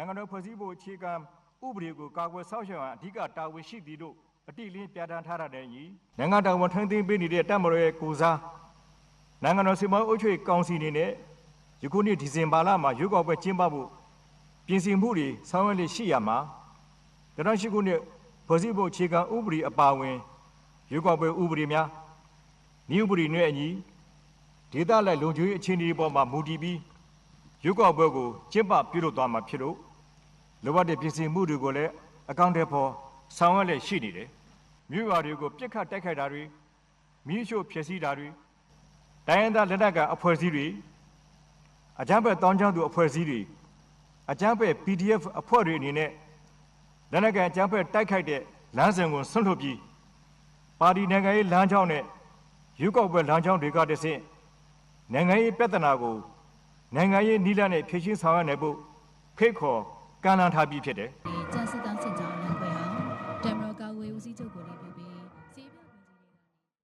နိုင်ငံတော်ဖွဲ့စည်းပုံအခြေခံဥပဒေကိုကာကွယ်ဆောက်ရှောက်ရန်အဓိကတာဝန်ရှိသည်လို့အတိအလင်းပြဋ္ဌာန်းထားတာတဲ့ညီနိုင်ငံတော်ဝန်ထမ်းသိမ်းပေးနေတဲ့တပ်မတော်ရဲ့ကိုစားနိုင်ငံတော်စီမံအုပ်ချုပ်ရေးကောင်စီအနေနဲ့ယခုနှစ်ဒီဇင်ဘာလမှာရွေးကောက်ပွဲကျင်းပဖို့ပြင်ဆင်မှုတွေဆောင်ရွက်လက်ရှိရမှာ2008ခုနှစ်ဖွဲ့စည်းပုံအခြေခံဥပဒေအပါအဝင်ရွေးကောက်ပွဲဥပဒေများဤဥပဒေနဲ့အညီဒေသလိုက်လုံခြုံရေးအခြေအနေတွေပေါ်မှာမူတည်ပြီးရွေးကောက်ပွဲကိုကျင်းပပြုလုပ်သွားမှာဖြစ်လို့ လိုအပ်တဲ့ပြင်ဆင်မှုတွေကိုလည်းအကောင့်တွေပေါ်ဆောင်ရွက်လက်ရှိနေတယ်မြို့ရွာတွေကိုပြစ်ခတ်တိုက်ခိုက်တာတွေမိရှို့ဖျက်ဆီးတာတွေတိုင်းရင်းသားလက်နက်ကအဖွဲ့အစည်းတွေအကြမ်းဖက်တောင်းချမ်းသူအဖွဲ့အစည်းတွေအကြမ်းဖက် PDF အဖွဲ့တွေအနေနဲ့လက်နက်ကန်အကြမ်းဖက်တိုက်ခိုက်တဲ့လမ်းစဉ်ကိုဆွန့်လွတ်ပြီးပါတီနိုင်ငံရေးလမ်းကြောင်းနဲ့ရွေးကောက်ပွဲလမ်းကြောင်းတွေကတဆင့်နိုင်ငံရေးပြဿနာကိုနိုင်ငံရေးနည်းလမ်းနဲ့ဖြေရှင်းဆောင်ရွက်နိုင်ဖို့ဖိတ်ခေါ် ကမ်းလှမ်းထားပြီးဖြစ်တယ်ကျန်းစစ်တောင်းစစ်ကြောင်း